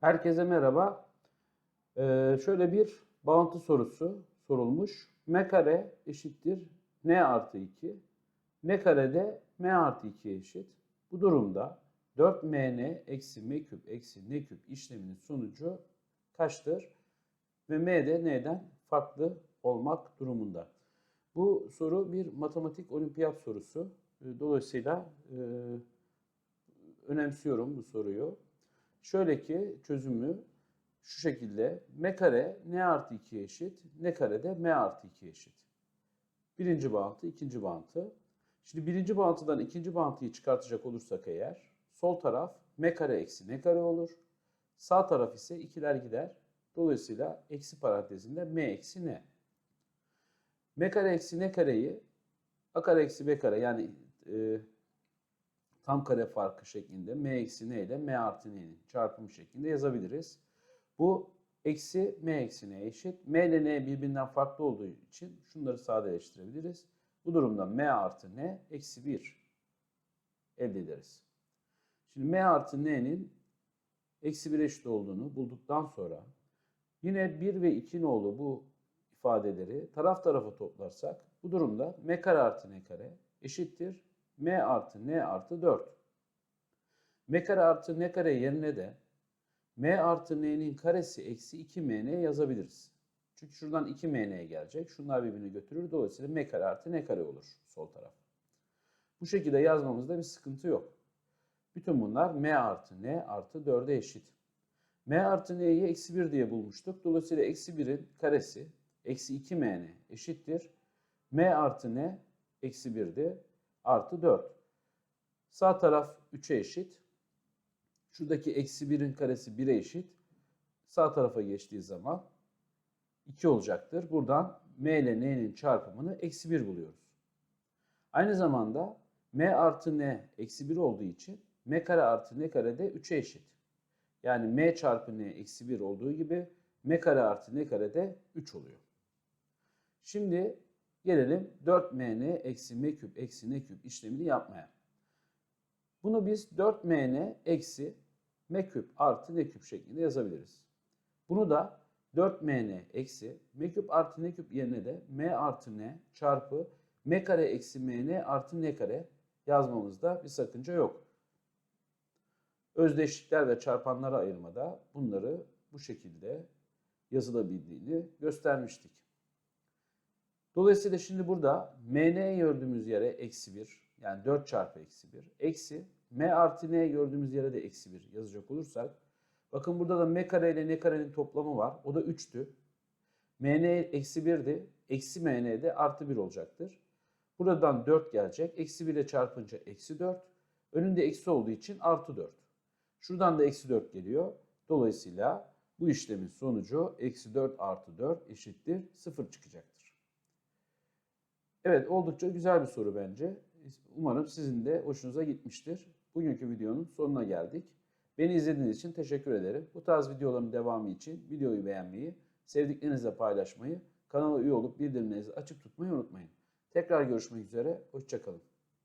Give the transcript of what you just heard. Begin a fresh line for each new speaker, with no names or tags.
Herkese merhaba. Ee, şöyle bir bağıntı sorusu sorulmuş. m kare eşittir n artı 2. n kare de m artı 2 eşit. Bu durumda 4mn eksi m küp eksi n küp işleminin sonucu kaçtır? Ve m de n'den farklı olmak durumunda. Bu soru bir matematik olimpiyat sorusu. Ee, Dolayısıyla e, önemsiyorum bu soruyu. Şöyle ki çözümü şu şekilde m kare n artı 2 eşit, n kare de m artı 2 eşit. Birinci bağıntı, ikinci bağıntı. Şimdi birinci bağıntıdan ikinci bağıntıyı çıkartacak olursak eğer, sol taraf m kare eksi n kare olur. Sağ taraf ise ikiler gider. Dolayısıyla eksi parantezinde m eksi n. m kare eksi n kareyi a kare eksi b kare yani e, tam kare farkı şeklinde m eksi n ile m artı n'nin çarpımı şeklinde yazabiliriz. Bu eksi m eksi n eşit. m ile n birbirinden farklı olduğu için şunları sadeleştirebiliriz. Bu durumda m artı n eksi 1 elde ederiz. Şimdi m artı n'nin eksi 1 eşit olduğunu bulduktan sonra yine 1 ve 2 nolu bu ifadeleri taraf tarafa toplarsak bu durumda m kare artı n kare eşittir m artı n artı 4. m kare artı n kare yerine de m artı n'nin karesi eksi 2mn yazabiliriz. Çünkü şuradan 2mn gelecek. Şunlar birbirini götürür. Dolayısıyla m kare artı n kare olur sol taraf. Bu şekilde yazmamızda bir sıkıntı yok. Bütün bunlar m artı n artı 4'e eşit. m artı n'yi eksi 1 diye bulmuştuk. Dolayısıyla eksi 1'in karesi eksi 2mn eşittir. m artı n eksi 1'di artı 4. Sağ taraf 3'e eşit. Şuradaki eksi 1'in karesi 1'e eşit. Sağ tarafa geçtiği zaman 2 olacaktır. Buradan m ile n'nin çarpımını eksi 1 buluyoruz. Aynı zamanda m artı n eksi 1 olduğu için m kare artı n kare de 3'e eşit. Yani m çarpı n eksi 1 olduğu gibi m kare artı n kare de 3 oluyor. Şimdi gelelim 4mn eksi m küp eksi n küp işlemini yapmaya. Bunu biz 4mn eksi m küp artı n küp şeklinde yazabiliriz. Bunu da 4mn eksi m küp artı n küp yerine de m artı n çarpı m kare eksi mn artı n kare yazmamızda bir sakınca yok. Özdeşlikler ve çarpanlara ayırmada bunları bu şekilde yazılabildiğini göstermiştik. Dolayısıyla şimdi burada mn gördüğümüz yere eksi 1 yani 4 çarpı eksi 1 eksi m artı n gördüğümüz yere de eksi 1 yazacak olursak bakın burada da m kare ile n karenin toplamı var. O da 3'tü. mn eksi 1'di. Eksi mn de artı 1 olacaktır. Buradan 4 gelecek. Eksi 1 ile çarpınca eksi 4. Önünde eksi olduğu için artı 4. Şuradan da eksi 4 geliyor. Dolayısıyla bu işlemin sonucu eksi 4 artı 4 eşittir 0 çıkacaktır. Evet oldukça güzel bir soru bence. Umarım sizin de hoşunuza gitmiştir. Bugünkü videonun sonuna geldik. Beni izlediğiniz için teşekkür ederim. Bu tarz videoların devamı için videoyu beğenmeyi, sevdiklerinizle paylaşmayı, kanala üye olup bildirimlerinizi açık tutmayı unutmayın. Tekrar görüşmek üzere, hoşçakalın.